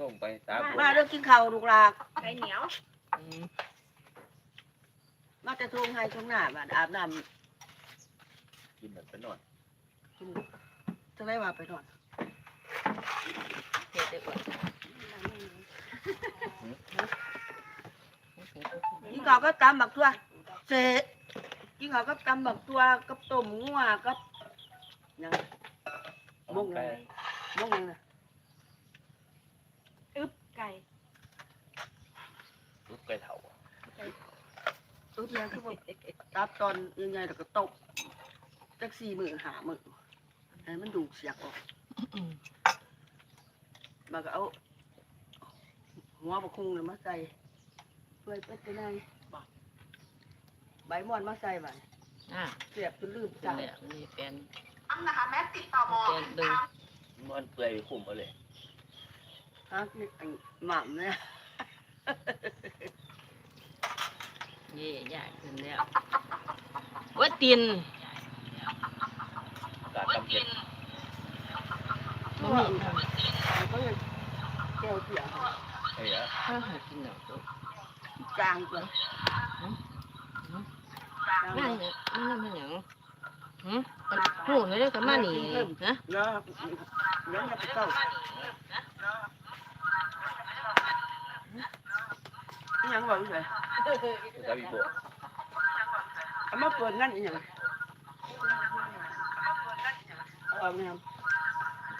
ลงไปตาบวมาเรื่องกินข้าวลูกหลากไก่เหนียวอืมมาแต่ทงให้ทงหน้าบ้านอาบน้กินแบบไปนอนำกินจะได้ว่าไปนอนเฮ็ดได้ก่อนกินข้าวก็ตำบักตัวเสร็จกินข้าวก็ตำบักตัวกับต้มงัวกับหยังมงไปมงหยังนะอึ๊บ ไก่ลุกไปเถาอึบยังคือว่าตับตอนยังไงแล้วก็ตบจักสี่หมื่นหาหมื่นให้มันดูดเสียกออกอืมมาก็เอาหัวบะคุงเนี่ยมาใส่เพื่อเป็ดไปในบอกใบมอนมาใส่บัดอ่าเสียบจนลืมจัจังงแล้วนี่เป็นนะคะแม่ติดต่อมอเป็นดึงมันเปื่อยคุ้มเอาเลย ฮะนี่ไอ้หม่ำเนี่ยเย่ใหญ่ขึ้นแล้วว่าตีนกาดตำเผ็ดบ่มีทางเขาเลยแก้วเสียงเฮ้ยอะข้าวหากินเนาะจางจ้ะจางนั่นเลยเนี่ยมันนั่นเป็นหยังหึมันหูเลยได้อกับมานี่ฮะเนาะเนาะจะไปเต้า อิหยังบอกเลยตาบีบัวเอามาเปิดงั้นอีหยังเอาเนี่ยครับ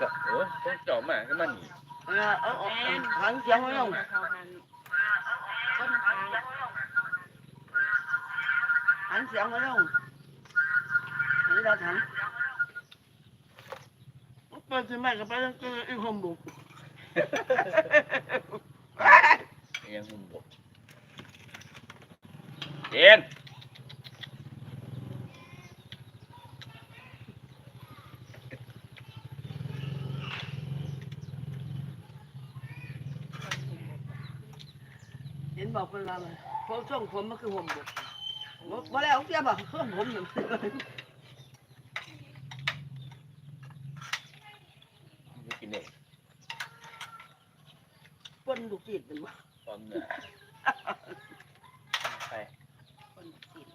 ก็เออต้องเจาะมาก็มันนี่เอาเอาเอาหันเสียงไว้ลงเขาหันต้นทางหันเสียงไว้ลงนี่เราหันเปิดสิแม่ก็ไปแล้วก็อีกหมบุก ยังมุมบกเย็นเห็นบอกเป็นว่าไงพวกช่วงผมมันคือหมบุกบ่บ่แล้วเสียบ่เครื่องผมหนึ่งไม่กินเอง ปนลูกจิตเป็นบ่ ตอนเนื้อไปคนกจิน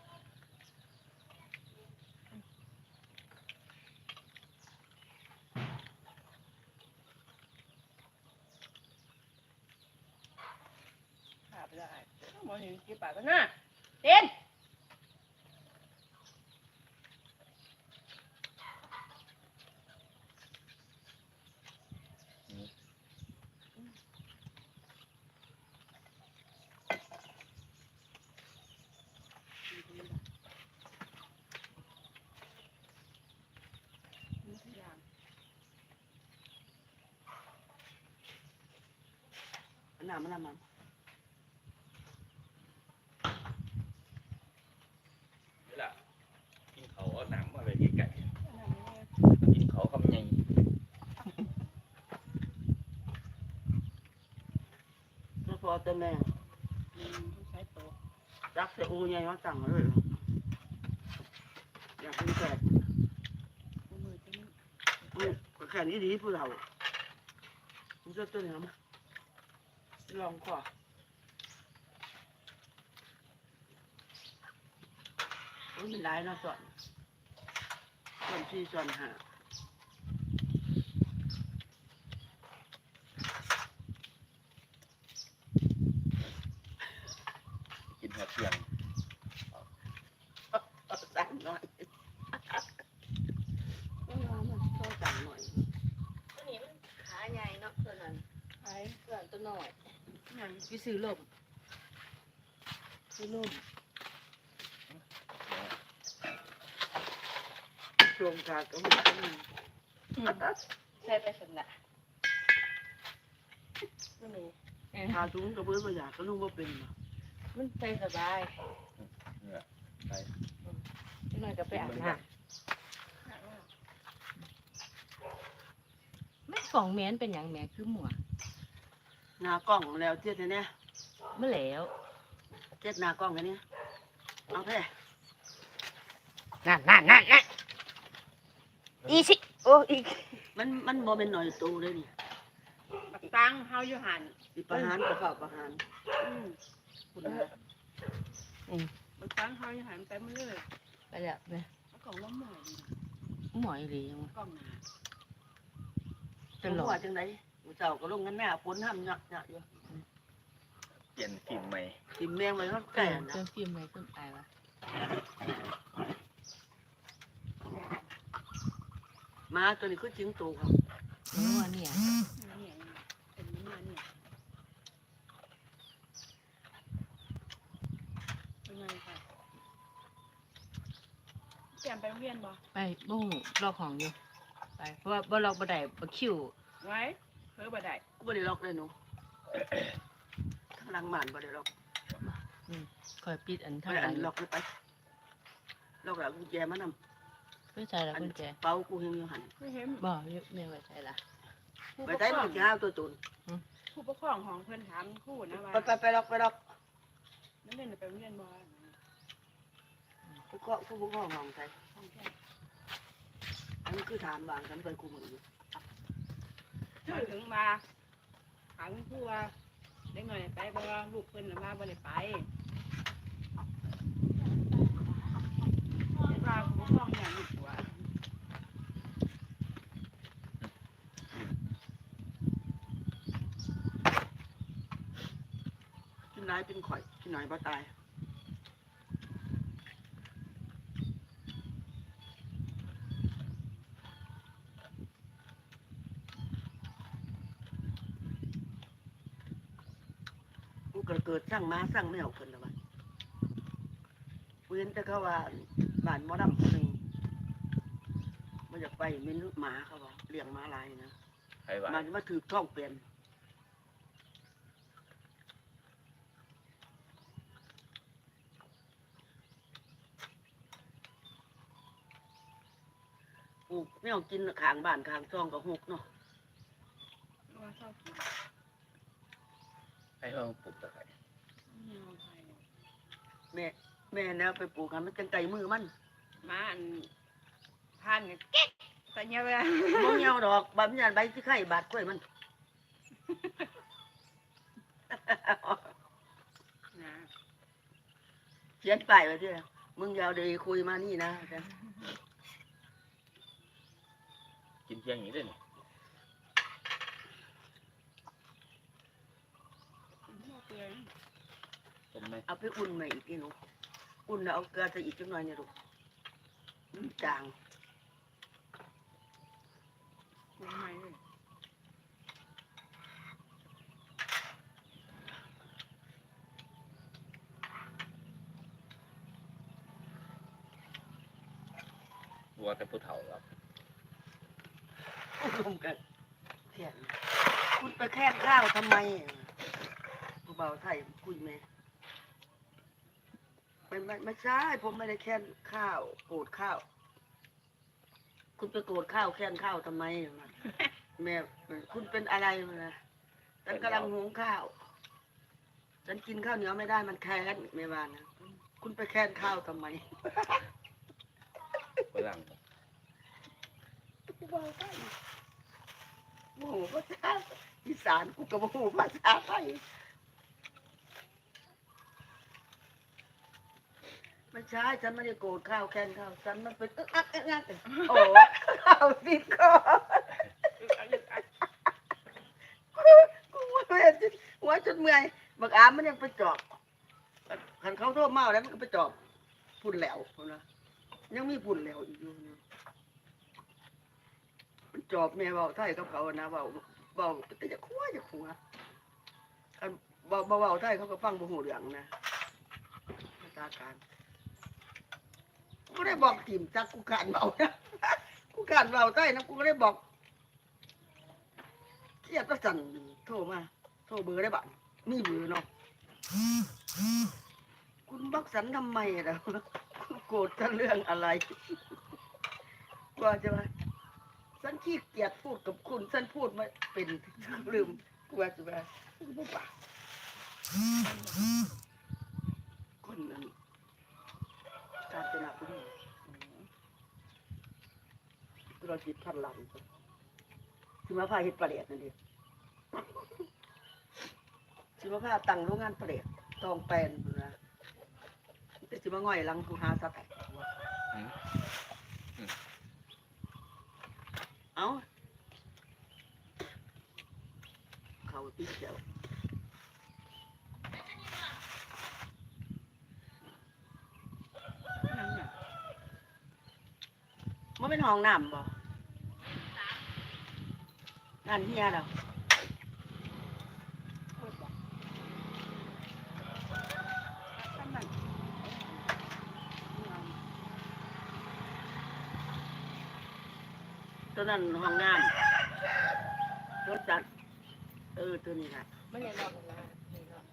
ขาไปได้มองเห็นกี่ปากก็น่าเต้นน้ำมันน้ำมัน นี่แหละกินเขาเอาหนังมาไปไก่กินเขาคำใหญ่ ตัวพอตัวแม่ใช้โต๊ะรักเสียอูใหญ่มาตั้งเลยอยากเป็นแขกนี่อืมแขกนี้ดีผู้เราผมจะตัวนี้มาลองขวาโอ้ยมันได้เนะสอนสอนสี่สอนหา กินหัวเทียง เอาสั่งหน่อยเอามาเอาสั่งหน่อย ตัวนี้มันขาใหญ่เนาะตัวนั้น ไอ้ ตัวนั้นตัวน้อยไปซื้อลมซื้อลมช่วงกากก็มันก็มีใช้ไปสนะนี่ทาถุงกระเบื้องมาอยากก็นุ่งว่าเป็นมามันใจสบายเนื้อไปจังหน่อยก็ไปอาบน้ำไม่กล่องแมนเป็นหยังแหม่คือหมัว หน้ากล้องแล้วเจ็ดเนี่ยเมื่อแล้วเจ็ดหน้ากล้องอันเนี้ยเอาไปนั่นนั่นนั่นนั่นอีสิโอ้อีกมันมันโมเมนหน่อยโตเลยนี่บัตังเฮาอยู่หันสิประหารก็เข้าประหารอืมคุณนะบักตังเฮาอยู่หันไปมื้อเลยไปแล้วเนี่ยเอากล่องล้มหน่อยดีนะหมอยหรือยังวะกล่องหนาตลอว่าดจังได ผู้เจ้าก็ลงกันแม่ฝนห้ำยักยักอยู่เปลี่ยนฟิล์มใหม่กินแมงไว้ก็แก่แก่นะจนฟิล์มไม่ขึ้นตายวะมาตัวนี้คือจิงโตครับนี่ว่าเนี่ยเนี่ยเป็นน้ำมันเนี่ยเป็นไงค่ะเตรียมไปโรงเรียนบ่ไปบุ้งลอกของอยู่ไปเพราะว่าบ่ลอกบ่ได้บ่คิวไว้เพิ่อบ่ได้กูบ่ได้ล็อกเลยหนูข้างหลังบ้านบ่ได้ล็อกคอยปิดอันบ่ทางได้หลัอังนล็อกเลยไปล็อกแล้วกุญแจมานำเพื่อใส่ละกุญแจเป๋ากูเฮงอยู่หั่นไม่เห็นบ่ยกแม่ไว้ใส่ละ ผู้ไปปกได้ครมัอนงสิหาตัวตนผู้ปกครองของเพื่อนถามครู่นะว่าไปไปไปล็อกไปล็อกนักเรียนไปโรงเรียนบ่กูก็กูบ่ห้องห้องใส่ห้องแค่อันนี้คือถามบางกันไปกูมืออยู่มา ถึงมาถามคุณครูว่าเด็กหน่อยไปบ่ลูกเพิ่นน่ะมาบ่ได้ไปเห็นว่าผู้ปกครองอย่างนี้ตัวกินหลายเป็นข่อยกินหน่อยบ่ตาย กูก็เกิดสร้างม้าสร้างแมวเพิ่นแล้วบัดกูเห็นแต่เขาว่าบ้านหมอดำคนหนึงมันอยากไปเม็นหมาเขาว่าเลี้ยงหมาหลายนะใครว่ามันมาถือท่องเปลี่ยนปลูกแนวกินขางบ้านขางช่องกับหกเนาะ ว่าชอบกิน ให้ เขาปลูกตะไคร้แนวไทยแม่แม่แนวไปปลูกกันมันจังไก่มือมันมาอันผ่านกันเก๊กแต่เนี่ยเวลามองเงาดอกบำยานใบที่ไข่บาดกล้วยมันนะเขียนป้ายไว้ที่มึงอยาวเดี๋ยวคุยมานี่นะกินเที่ยงอย่างนี้ด้วยนี่บ่ เปลือยผมไหมเอาไปอุ่นใหม่อีกทีหนูอุ่นแล้วเอาเกลือใส่อีกจังหน่อยเนี่ยลูกมันจางปรุงใหม่เลยวัวแต่ผู้เฒ่าครับรวมกันเขียนคุณไปแค่ข้าวทำไมผู้ เบาไทยคุยไหมไม่ไม่ไม่ใช่ผมไม่ได้แค่นข้าวโกรธข้าว คุณไปโกรธข้าวแค่นข้าวทำไมแม่คุณเป็นอะไรมานะฉันกำลังหุงข้าว ฉันกินข้าวเหนียวไม่ได้มันแค้นแม่บ้านนะคุณไปแค่นข้าวทำไมฝรั่งกูเบาไทยโอ้โหภาษาอีสานกูกับโอ้โหภาษาไทย ไม่ใช่ฉันไม่ได้โกรธข้าวแค้นข้าวฉันมันเป็นอึกอักอึกอักโอ้ข้าวติดคออึกอักอึกอักกูว่าแม่จะหัวจนเมื่อยบักอามมันยังไปจอบขันเขาโทษมาแล้วมันก็ไปจอบพุ่นแหลวนะยังมีพุ่นแหลวอีกอยู่นะจอบแม่เบาไทยกับเขานะเบาเบาแต่จะคั่วจะคั่วอันเบาเบาเบาไทยเขาก็ฟังบ่หูเรื่องนะภาษาการ กูได้บอกทีมจักกูการเบานะกูการเบาไทยนะกูก็ได้บอกเครียดประสันโทรมา โทรเบอร์ได้บ้างมีเบอร์เนาะคุณบักสันทำไมอะคุณโกรธกันเรื่องอะไรว่าจะว่าฉันขี้เกียจพูดกับคุณฉันพูดม่เป็นลืมกว่าจะว่าคุณบ่ปากคนนั้นการเป็นนักบุญ เราจิตพันหลังที่มาพาเฮ็ดประเดียดนั่นเองสิมาพาตั้งโรงงานเปรตตองแปลนพุ่นนะแต่สิมาง่อยหลังผู้หาสัตว์เอาเขาติดเดียวนั่นน่ะมันเป็นห้องน้ำบ่ งานเฮียดอกโอ้ยบอกทำนั่นตัวนั้นห้องน้ำรถจัดเออตัวนี้ค่ะไม่ได้รอบกันแล้วนี่รอบ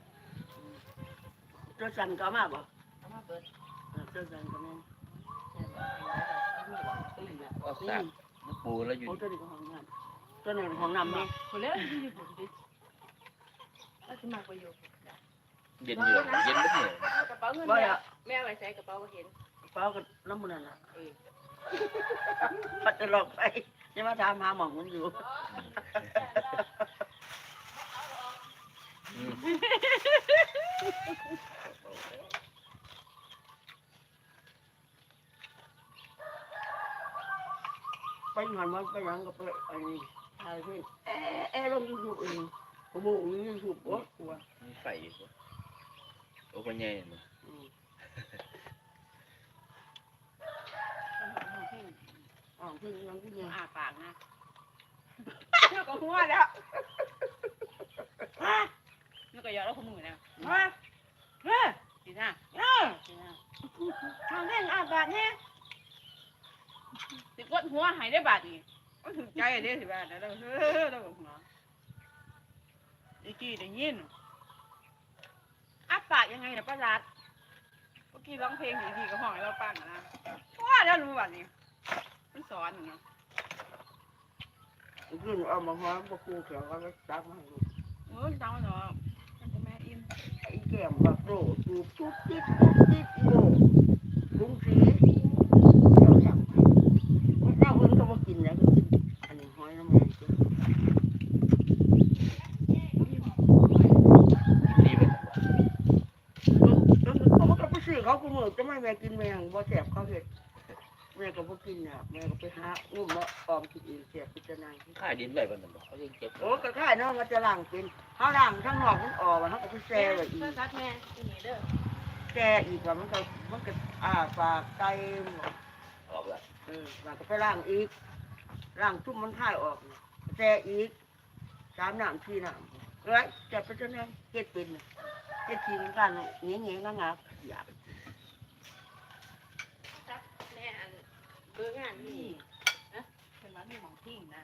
รถจันก็เอามาบ่เอามาเปิดเออรถจันก็แม่นใช่ไหมเอาไว้แบบไม่มีหวังไม่มีอะก็สากปูแล้วอยู่ โอ้ตัวนี้ก็ห้องน้ำ ตัวนั้นห้องน้ำนี่คนเล่นที่ญี่ปุ่นดิแล้วจะมาประโยชน์เย็นอยู่เย็นไม่เหนื่อยกระเป๋าเงินบ่แม่ละแม่ไว้ใส่กระเป๋าก็เห็นเป้าก็น้ำมันนั่นน่ะปัดจะหลอกไปยังมาถามหาหมองมันอยู่อืมไปงานมันไปหยังก็ไปไอ้นี่ ถ่ายเพื่อนแอะแอะลงยูทูบเองผมบอกยูทูบโอ้กลัวมีไฟอยู่โอ้คนใหญ่เนาะอืมอ๋อเพิ่งยังพี่ยังอาปากนะเท่ากับหัวแล้วนี่ก็ยอดแล้วขมือนะเฮ้ยเฮ้ยดีนะเออดีนะทางเล่นอาบาดเนี่ยติดกดหัวหายได้บาดนี่ก็ ถึงใจเด้สิบานะแล้วเฮ้ยแล้วหัวอีกี้ได้ยินอาปากยังไงนะป้ารัดเมื่อกี้ร้องเพลงดีๆก็ห้องเราฟังนะว่าแล้วรู้บัดนี้มันสอนเนาะขึ้นเอามาห้อมมาคูเขียวก็ตักมาให้ดูโอ้ยจังเนาะมันจะแม่อิ่มไอ้แก้มบักโดตูบทุบติดทุบติดโง่ลุงสีเจ้าจับมันเจ้าเพิ่นก็มากินแล้วก็กินอันนี้หอยน้ำมันกิน ดีไป แล้วเขาก็ไปซื้ อเขากูมือจะไม่แม่กินแมงบ่แสบเขาเห็ดแม่ก็บ่กินเนี่ยแม่ก็ไปหาอุ้มมาออมกินเองเสียพิจารณาค่าดินไหลมันบอกเขาเรียกเก็บโอ้ก็ค่ายเนาะมันจะล้างเป็นเขาล้างทั้งนอกทั้งออกมันเขาก็ไปแช่ไว้อีกเพื่อนรักแม่ที่นี่เด้อแช่อีกว่ามันก็มันก็อ่าปากไก่หมดออกละเออมันก็ไปล้างอีกล้างทุ่มมันค่ายออกน่ะแช่อีกสามน้ำสี่น้ำเอ้ยจะไปจนนั้นเฮ็ดเป็นน่ะเฮ็ดทีมันกันเงี้ยเงี้ยงับๆอยาก แม่อัน เบอร์งานนี่นะเป็นว่ามีหมองทิ้งนะ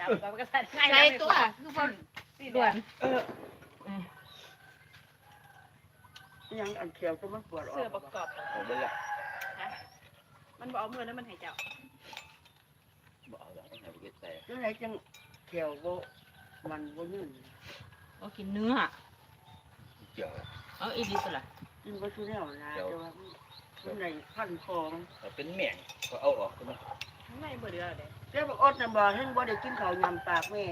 จับกับกระสันใส่ตัวคือคนด่วนยังอันเขียวก็มันปวดออเสื้อประกอบออกไปละมันบอกเอามือแล้วมันหายเจ้าบอกเอาละต้องหาไปเก็บใส่จังไรจังเขียวโบมันโบยืนเอากินเนื้อเกี่ยวเอาอีดิสละกินบ่ทุแนวนะแต่ว่า มันในพันคองเอาเป็นแม่งก็เอาออกใช่ไหมข้างในเบอร์เดียวเด้แกบอกอดน่ะบ่เฮงบ่ได้กินข้าวยำปากแม่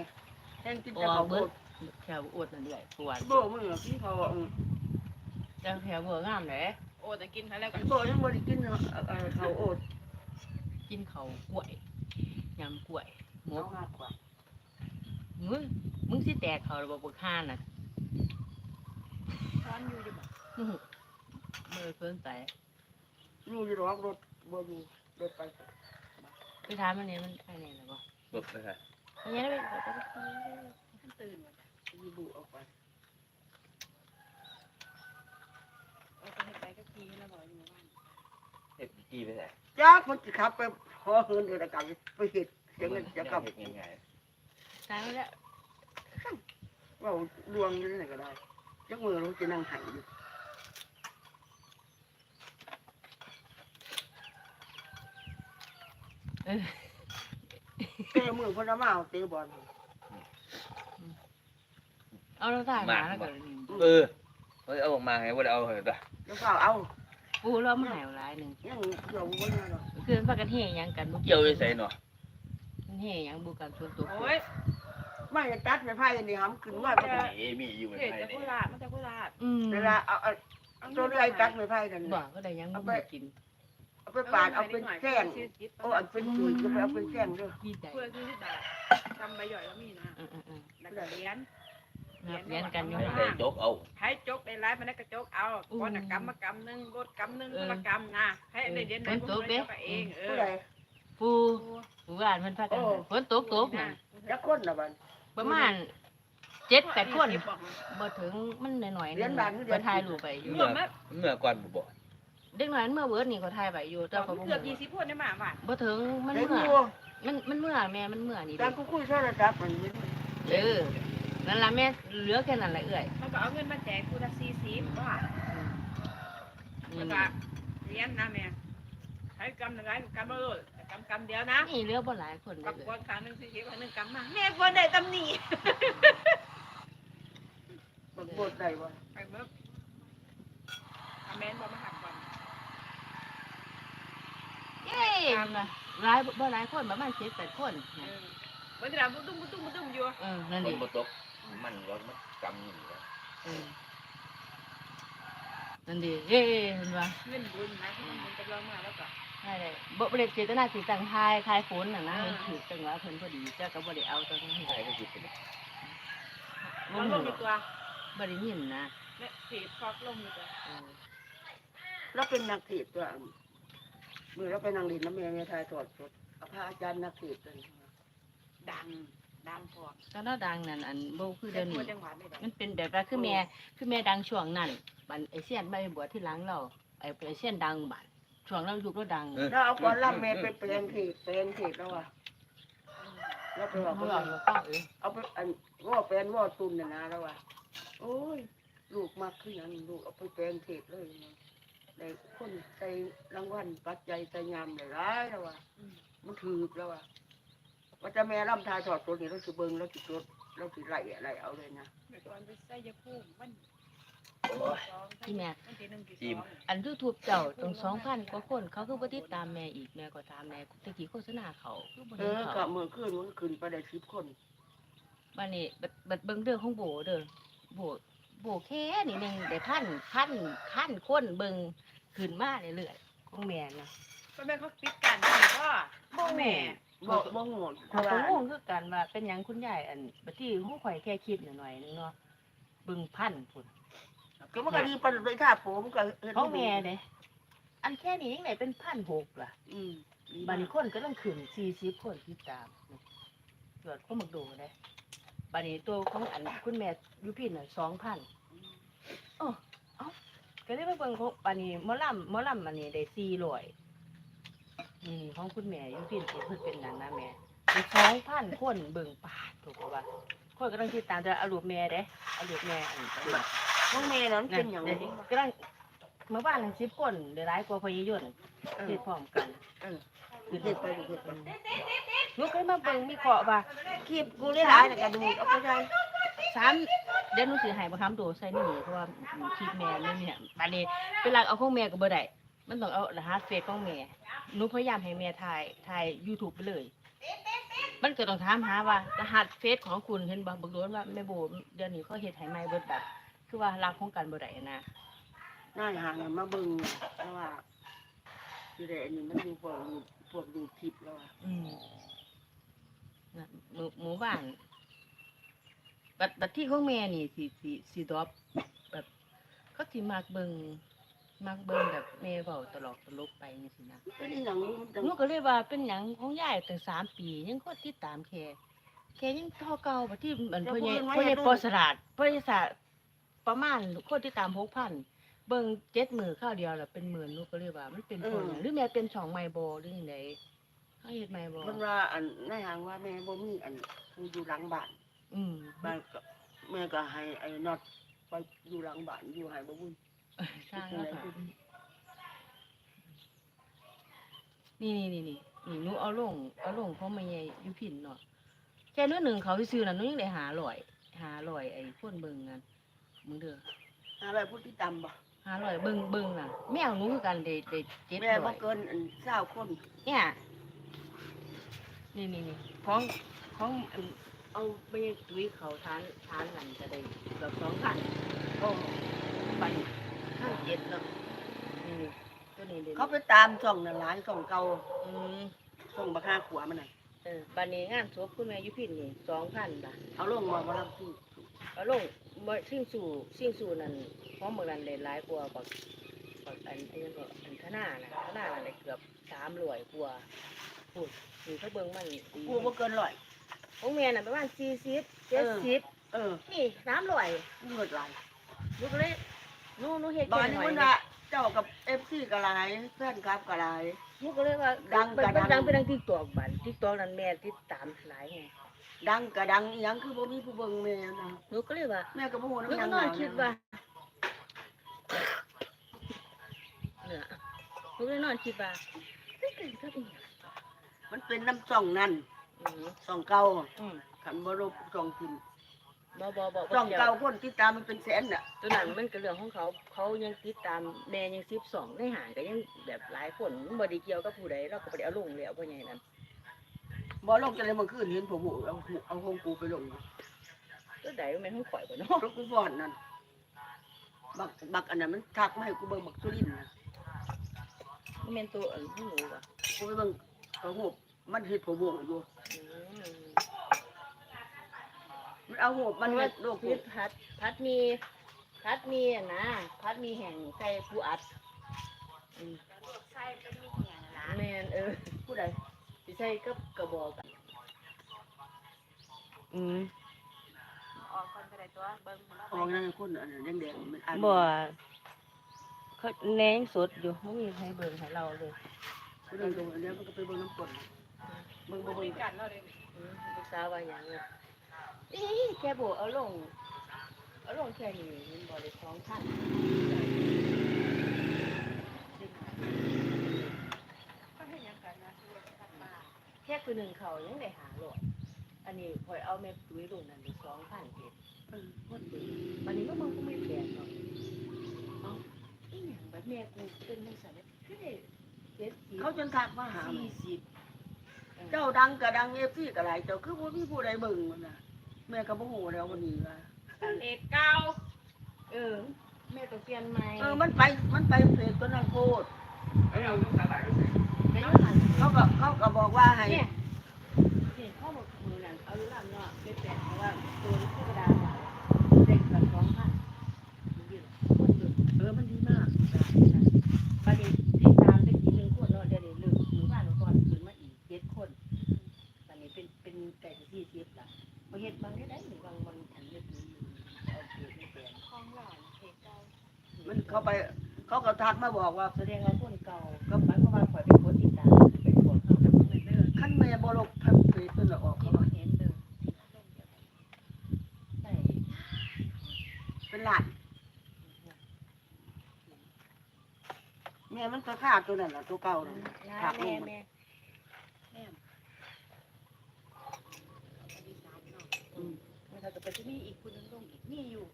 เฮงกินแต่ข้าวโพดแถวอวดนั่นเลยปวดโบมื้อกินข้าวอือแต่แถวเบอร์งามเลยโอ้แต่กินทั้งแล้วก็โบยังบ่ได้กินเอ่อข้าวโอดกินเขากล้วยยำกล้วยหมเอากมากกว่ามึงมึงสิแตกเขาหรือบ่บ่ข้านน่ะช้อนอยู่อยู่บ่มึงเมื่อเพิ่นไป อยู่อยู่รอกรถบ่อยู่รถไปไปถามมันนี่มันไปไหนล่ะบ่บึกนะครับอันนี้ได้ไปไปไปท่านตื่นหมดอยู่บุออกไปเอาไปให้ไปก็ทีแล้วบอกอยู่บ้านเฮ็ดจี้ไปใส่จักมันสิขับไปขอเฮินเด้อกันไปเฮ็ดเสียเงินจะกลับเฮ็ดง่ายตายแล้วว่าดวงอยู่ไหนก็ได้จักมือเราจะนั่งไห้อยู่เออ เตะมือเพิ่นเอามาเอาเตะบอลเอาเราถ่ายมาแล้วก็ๆเออเฮ้ยเอาออกมาไงว่าเอาเหรอแล้วก็เอาปูเราไมาหายหลายหนึ่งยังเกี่ยวบ่ได้หรอกคือพากันเฮหยังกันบ่เกี่ยวไปใส่เนาะมันเฮยังบ่กันส่วนตัวโอ้ยไม่ได้ตัดไม่ไผ่นี่หำขึ้นว่าเอ้มีอยู่เด็ดไงจากโคเนี่ยราชมาจากโคราชอืมเวลาเอาตัวเรื่อยตัดไม่ไผ่กันบ่ก็ได้ยังบ่ได้กิน ไปปาดเอาเป็นแท่งโอ้อันเป็นจุยก็ไปเอาเป็นแท่งด้วยดีใจเพื่อที่จะจำใบหย่อยแล้วมีนะอือๆแล้วก็เลี้ยนๆนับเรียนกันอยู่ได้นะได้จกเอาให้จกได้ร้ายมันได้กระจกเอาก้อนกำมากำนึงรถกำนึงละกำนะให้ได้เรียนได้พวกมันก็เองเอผู้อใดปูปูบ้านเพิ่นพากันฝนตกตกน่ะจักคนละบันประมาณ7 8คนบ่ถึงมันหน่อยๆนึงก็ถ่ายรูปไปอยู่เมื่อเมื่อก่อนบ่บ่ เด็กน้อยมันเมื่อเบิดนี่ก็ถ่ายไว้อยู่แต่ก็บ่เกือบยี่สิบคนได้มาบ้านบ่ถึงมันเห็นเมื่ออยู่มันมันเมื่อแม่มันเมื่อนี่กาเด้รกูคุยโทรศัพท์มันมีเออนั่นล่ะแม่เหลือแค่นั้นแหละเอ้ยเขาก็เอาเงินมาแจกคูละสี่สิบว่าอืแล้วมก็เลี้ยนนะแม่ให้กำหนึ่งไรกำมาเลยกำกำเดียวนะนี่เหลือบ่หลายคนเลกับยก้อนขาหนึ่งสี่สิบหนึ่งกำมาแม่ควรได้ตำหนิบักบดได้บ่ ไปเมื่อแม่นบอกมาหักก่อน เย้นะ หลายบ่หลายคนประมาณ7 8คนเออวันที่เราบุ้มบุ้มบุ้มบุ้มอยู่เออนั่นคดินบ่ตกมันร้อนมันกำนี่แล้วเออนั่นดิเอ้เห็นว่าเงินบุญนะที่มันบุญจะลงมาแล้วก็ใช่เลยบ่บ่ได้เจตนาสิตั้งทายทายฝนน่ะนะเพิ่นถูกจังหวะเพิ่นพอดีเจ้าก็บ่ได้เอาตอนนี้ใช่ก็คือเป็นบ่เราลรู้งในตัวบ่ได้ยินนะเนี่ยสีฟอกลงในตัวเออแล้วเป็นนักเทศตัว มือเราไปนั่งดินน้ำเมย์เมย์ทายถอดสดเอาพระอาจารย์นักเทศเป็นดัง ดังพอตอนเราดังนั่นอันบ่คือแต่เดี๋ยวตัวนี้ จังหวัดไม่ได้มันเป็นแบบว่าคือแม่คือแม่ดังช่วงนั้นบัดไอ้เสียนไปบวชที่หลังเราไอ้ไอ้เสียนดังบัดช่วงเรายุคเราดังถ้าเอาก่อนรับเมย์ไปแปลงเทศแปลงเทศแล้วว่ะแล้วไปบอกเขาเขาบอกว่าว่าฟังเอ้ยเอาไปอันว่าแปลนว่าตุนน่ะนะแล้วว่ะโอ้ยลูกมากขึ้นอย่างลูกเอาไปแปลงเทศเลยนะ ได้คนใจรางวัลปัจจัยใจงามเลยร้ายแล้วว่ะมันถือแล้วว่ะว่าจะแม่ร่ำทายถอดตัวนี้เราสิเบิ้งเราสิจดเราสิไล่อะไรเอาเลยนะเมื่อก่อนไปใส่ยาพุ่มมันที่แม่มันตีหนึ่งตีสองอัน YouTube เจ้าตรง2,000กว่าคนเขาคือบ่ติดตามแม่อีกแม่ก็ตามแม่ตะกี้โฆษณาเขาคือบ่เอเห็นอเขากับมือขึ้นมันขึ้นไปได้สิบคน บัดนี้บัดบัดเบิ่งเรื่องของโบเด้อโบ โบแค่นี่หนึงได้พันพันพันคนเบิ่งขึ้นมาเรื่อยๆของแม่นะก็แม่เขาปิดกันก็พ่อแม่บ่บ่โหดเขาก็งงคือกันว่าเป็นหยังคุณยายอันบัดที่ของข่อยแค่คิดหน่อยๆนึงเนาะเบิ่งพันพุ่นก็มันก็ดีไปไปท่าผมก็เฮ็ดของแม่เด้อันแค่นี้ยังได้เป็นพันหกล่ะ อืมบัดนี้คนก็ต้องขึ้น40คนติดตามยอดคนมักดูเด้ บัดนี้ตัวของอันคุณแม่อยู่พี่น่ะ2,000ก็เลยมาเบิ่งของอันนี้หมอลำหมอลำอันนี้ได้สี่ร้อยนี่ของคุณแม่อยูพินสิเพิ่นเป็นหนังนะแม่มีสองพันคนเบิ่งปาดถูกป่ะคนก็ต้องติดตามแต่เอารูปแม่เด้เอารูปแม่อันนี้ของแม่นั้นเป็นอย่างเดี๋ยวนี้นี้ก็ต้องเมื่อวานสิบคนได้หลายกว่าพยายนเออเฮ็ดพร้อมกันเออ คือเฮ็ดไปเฮ็ดไปหนูเคยมาเบิ่งมีเคาะว่าคลิปกูได้หลายแต่ก็ดูเอาไปได้สามเดี๋ยวหนูสิให้บ่ทำตัวใส่นี่เพราะว่าคลิปแม่มันเนี่ยบัดนี้เป็นหลักเอาของแม่ก็บ่ได้มันต้องเอารหัสเฟซของแม่หนูพยายามให้แม่ถ่ายถ่าย YouTube ไปเลย มันก็ต้องถามหาว่ารหัสเฟซของคุณเห็นบ่บักโดนว่าแม่โบเดี๋ยวนี้เขาเฮ็ดให้ใหม่เบิดแบบคือว่ารักของกันบ่ได้นะนายห่างอะมาเบิ่งแล้วว่าอยู่ได้อันนี้มันอยู่พวกดู พวกดูคลิปแล้วอะอืมนะหมู่หมู่บ้านบัดบัดที่ของแม่นี่สิสิสิดรอปแบบเขาสิมักเบิ่งมักเบิ่งแบบแม่เว้าตลกตลกไปจังซี่นะเป็นอีหยังมันจังหนูก็เลยว่าเป็นหยังของยายตั้งสามปี ยังคนติดตามแค่แค่ยังเท่าเก่าบัดที่มันพ่อใหญ่พ่อใหญ่ปอสลาดพ่อใหญ่สาประมาณคนติดตามหกพัน เบิ่งเจ็ดหมื่นข้าวเดียวแล้วเป็นหมื่นหนูก็เลยว่า มันเป็นคนหยังหรือแม่เป็นช่องไมโบหรือยังไงเขาเฮ็ดไมโบเพิ่นว่าอันนายห่างว่าแม่บ่มีอันผู้อยู่หลังบ้านอืมบ้านก็แม่ก็ให้ไอ้น็อตไปอยู่หลังบ้านอยู่ให้บ่บุญสร้างแล้วค่ะนี่นี่นี่นี่นี่หนูเอาลงเอาลงเพราะไม่ใหญ่อยุพินเนาะแค่เนื้อหนึ่งเขาซื้อๆน่ะหนูยังได้หาลอย หาลอยไอ้พ่นเบิ่งกันมึงเด้อหาอะไรผู้ที่ต่ำบ่ หาลอยเบิ่งเบิ่งน่ะแมวหนูคือกันได้ได้เจ็ดแม่ร้บ่อยเกินอัน20คนเนี่ยนี่นี่นี่ของของอันเอาไปตุ้ยเขาทานทานนั่นก็ได้เกือบสองพันโอ้ไปข้างเจ็ดเนาะนี่ตัวนี้เด็เขาไปตามช่องนั่นหลายช่องเก่าอืมช่องบักห้าขวามันน่ะเออบันนี้งานศพคุณแม่อยุพินนี่สองพันบาทเอาลงมาบ่รับที่เอาลงบ่สิ่งสู่สิ่งสู่นั่นพร้อมเมื่อนั้นเลยหลายกว่าบักบักอันอันนี้ก็อันธนาน่ะธนาน่ะเลยเกือบสามร้อยกว่าพูดนี่เขาเบิ่งมันดีกูบ่เกินร้อยของแม่น่ะประมาณสี่สิบเจ็ดสิบเออนี่สามร้อยเงินหลายลูกเลยหนูหนูเฮ็ดบ้าแค่นนี้หน่อยมันนะน่ะเจ้ากับ FC ก็หลายแฟนคลับก็หลายลูกก็เลยว่าดังเป็นกะเป็นดัดังงเป็นดังติ๊กตอกบันติ๊กตอกนั้นแม่ติดตามหลายไง ดังก็ดังอีหยังคือบ่มีผู้เบิ่งแม่นะหนูก็เลยว่าแม่ก็บ่ฮู้หนูนำหก็ยังนอนคิดว่าเนี่ยหนูก็เลยนอนคิดว่าเฮ้ยเป็นก็อีหยังมันเป็นน้ำช่องนั่นอืมช่องเก่าอืมคันบ่รบช่องกินบ่บ่บ่บ่ช่องเกี่ยวเก่าคนติดตามมันเป็นแสนน่ะตัวนั้นมันก็เรื่องของเขา เขายังติดตามแม่ยังสิบสองในหางก็ยังแบบหลายคนมันบ่ได้เกี่ยวกับผู้ใดเราก็บ่ได้เอาลงแล้วเพราะไงนั้น บ่ลงจะเลยเมื่อคืนเห็นผมเอาหูเอาของกูไปลงตัวใดมันแม่นของข่อยบ่เนาะรถกูฟอนนั่นบักบักอันนั้นมันทักมาให้กูเบิ่งบักตุลินนะมันแม่นตัวอันของหนูว่ะกูไปเบิ่งเขาหูมันเฮ็ดผมวงอยู่อืมมันเอาหูมันเฮ็ดโลกพิษพัดพัดมีพัดมีอะนะพัดมีแห่งใส่ผู้อัดอืมใช่เป็นมีเหียงละแม่นเออผู้ใดสิ ใส่กับกระบอกอะอืมออกคนก็ได้ตัวเบิ่งมันแล้วออกนั่นคนอันนั้นแดงๆมันอันบ่เขาแนงสดอยู่บ่มีใครเบิ่งให้เราเลยผู้ใดตรงอันนี้มันก็ไปเบิ่งน้ำกลนเบิ่งบ่คุเบิ่ยงกันเราเลยอืมลูกสาวว่าหยังอะอีแค่บ่เอาลงเอาลงแค่นี้มันบ่ได้ของท่าน ก็ให้ยังกันนะคือกันมา แค่คือหนึ่งเขายังได้หาโลดอันนี้ข่อยเอาแม่ตุ้ยลงนั่นได้2,000เฮ็ดเออคนเดียววันนี้ก็มันก็ไม่แปลกเนาะเอ้าอีหยังแบบแม่กูเป็นจังซั่นเนี่ยคือได้เจ็ดสิบเขาจนทักมาหาสี่สิบเจ้าดังก็ดัง FC ก็หลายเจ้าคือบ่มีผู้ใดเบิ่งมันน่ะแม่ก็บ่ฮู้แล้ววันนี้ว่าเลขเก้าเออแม่ต้องเปลี่ยนใหม่เออมันไปมันไปเพจตัวนั้นโพดไอ้เอาลูกตาไหลไม่ต้องหัน เขาก็เขาก็บอกว่าให้เนี่ยเห็นข้อมูลมือนั่นเอาลูกหลานเนาะไปแปลเพราะว่าตัวนี้คือกระดาษเปล่าเด็กกับสองพันมันดีมากบัดนี้ติดตามได้กี่หนึ่งคนเนาะเดี๋ยวนี้ลืมหมู่บ้านก่อนขึ้นมาอีกเจ็ดคนบัดนี้เป็นเป็นไก่สี่สิบละ แม่มันก็ฆ่าตัวนั่นแหละตัวเก่านั่นน่ะนะทักลแม่แม่อืมมันก็จะมีอีกคนนึงลงอีกมีอยู่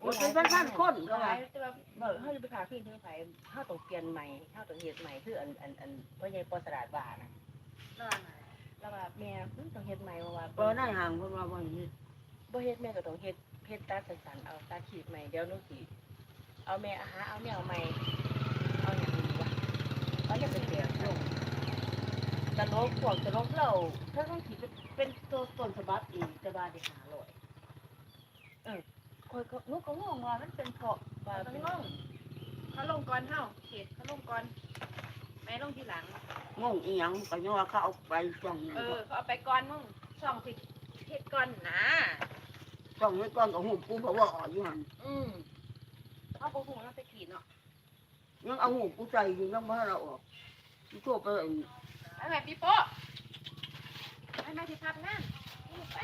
โอ้ยเป็นพันๆคนก็หว่าลายแต่ว่าเมื่อเขาจะไปขาขึ้นเท่าไหร่เขาต้องเปลี่ยนใหม่เขาต้องเฮ็ดใหม่คืออันอันอันพ่อใหญ่ปอสลาดบานะแล้วว่าไงแล้วว่าแม่เพิ่นต้องเฮ็ดใหม่เพราะว่าบ่ได้ห่างเพิ่นว่าบ่อย่างนี้บ่เฮ็ดแม่ก็ต้องเฮ็ดเฮ็ดตัดสันๆเอาตัดขีดใหม่เดี๋ยวหนูสิเอาแม่อาหาเอาแมวใหม่เอาหยังดีวะ เอาอย่างเป็นแบบลงตลกพวกตลกเราถ้าต้องสิเป็นเป็นตัวต้นฉบับเองแต่ว่าได้หาร้อยเออคอยก็หนูก็งงว่ามันเป็นเพราะว่าต้อเป็งนลงเขาลงก่อนเฮาเขตเขาลงก่อนแม่ลงทีหลังงงอีหยังก็ยังว่าเขาเอาไปช่องเออเขาเอาไปก่อนมึงช่องสิดเฮ็ดก่อนนะช่องนี้ก่อนก็หูกูเพราะว่าอ่อนอยู่หันอืมเอาบ่ฮู้เราไปขีดเนาะ ยังเอาหูกูใส่อยู่ยังบ่ให้เราออกกูโทรไปอันไอ้แม่ปีโป้ไอ้แม่ที่พับนั่นนี่ไป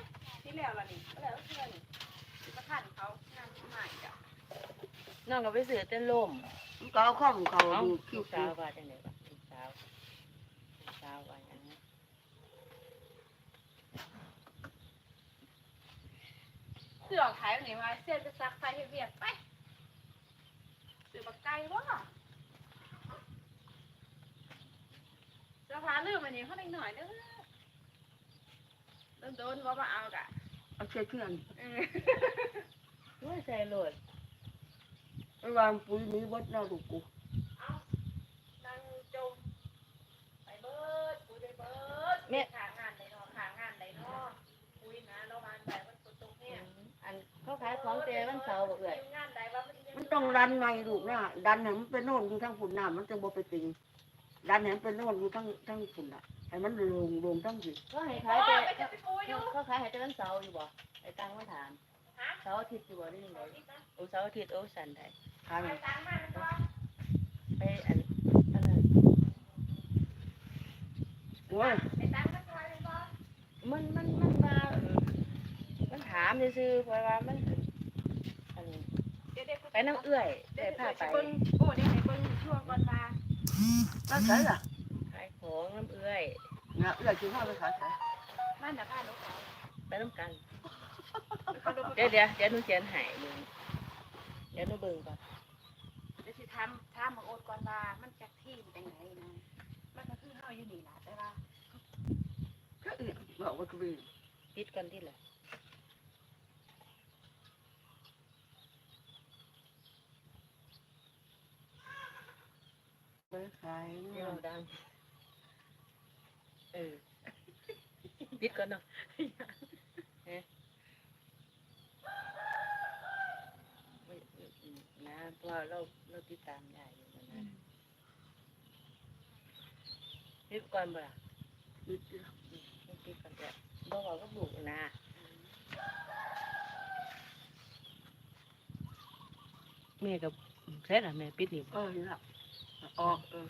ที่แล้วล่ะนี่ก็แล้วเพื่อนสิมาทันเขานั่นใหม่จ้ะน้องก็ไปซื้อเต้นลมมันก็เอาข้องเขาเอาดูลูคิวกสาวว่าจังได๋วะลูกสาวลูกสาวว่าหยังเสื้อขายไหนมาเสื้อจะซักใส่ให้เวียกไปซื้อบักไก่บ่เสื้อผ้าลืมอันนี้เขาได้หน่อยเด้อโดนๆว่ามาเอากะเอาเช็ดเพื่อนว่าใส่โหลดไปวางปุ๋ยนี้วัดหน้าลูกกูนั่งจมไปเบิดปุ้ยไปเบิดแม่หางานไหนเนาะหางานไหนเนาะปุ้ยนะเรามาแต่มันตรงเนี่ยอันเขาขายของเจวันเสาร์บ่เอ่ยงานไหนว่ามันมันต้องดันไงลูกนะดันให้มันเป็นโน่นอยู่ทั้งฝุ่นน้ำมันจะบ่ไปติง ดันให้มันเป็นโน่นอยู่ทั้งทั้งฝุ่นอะให้มันลงลงทั้งสิเขาให้ขายแต่เขาขายให้แต่วันเสาร์อยู่บ่ไอ้ตังมาถามเสาร์อาทิตย์อยู่บ่ได้ยังไงโอ้เสาร์อาทิตย์โอ้สันได้ขายมันไปอันอันนั้นโอ้ยมันมันมันมาเออมันถามซื่อๆเพราะว่ามันอันไปน้ำเอื้อยได้พาไป ถ้าใช่ล่ะขายของน้ำเอื้อยเนี่ยเอื้อกินข้าวไปขายใช่บ้านแต่บ้านลูกเขาไปน้ำกัน เดี๋ยวเดี๋ยวเดี๋ยวหนูเขียนใหายมึงเดี๋ยวหนูเบิ่งก่อนเดี๋ยวสิทำทำมาโอดก่อนว่ามันจากที่จังไหนนะมันก็คือเฮาอยู่นี่ล่ะแต่ว่าก็เอื้อบอกว่าทุเรียนปิดก่อนที่ละ ไปขายเดี๋เนี่ยยวดัง เออปิดก่อนเนาะเอ๊ะไม่อืมนะเพราะว่าเราเราติดตามยายอยู่นะนะปิดก่อนบ่ล่ะนิดเดียวไม่ปิดก่อนจะบอกว่าก็บุกนะแม่กับเสร็จอะแม่ปิดนี่บ่เออนี่ล่ะ ออกเออ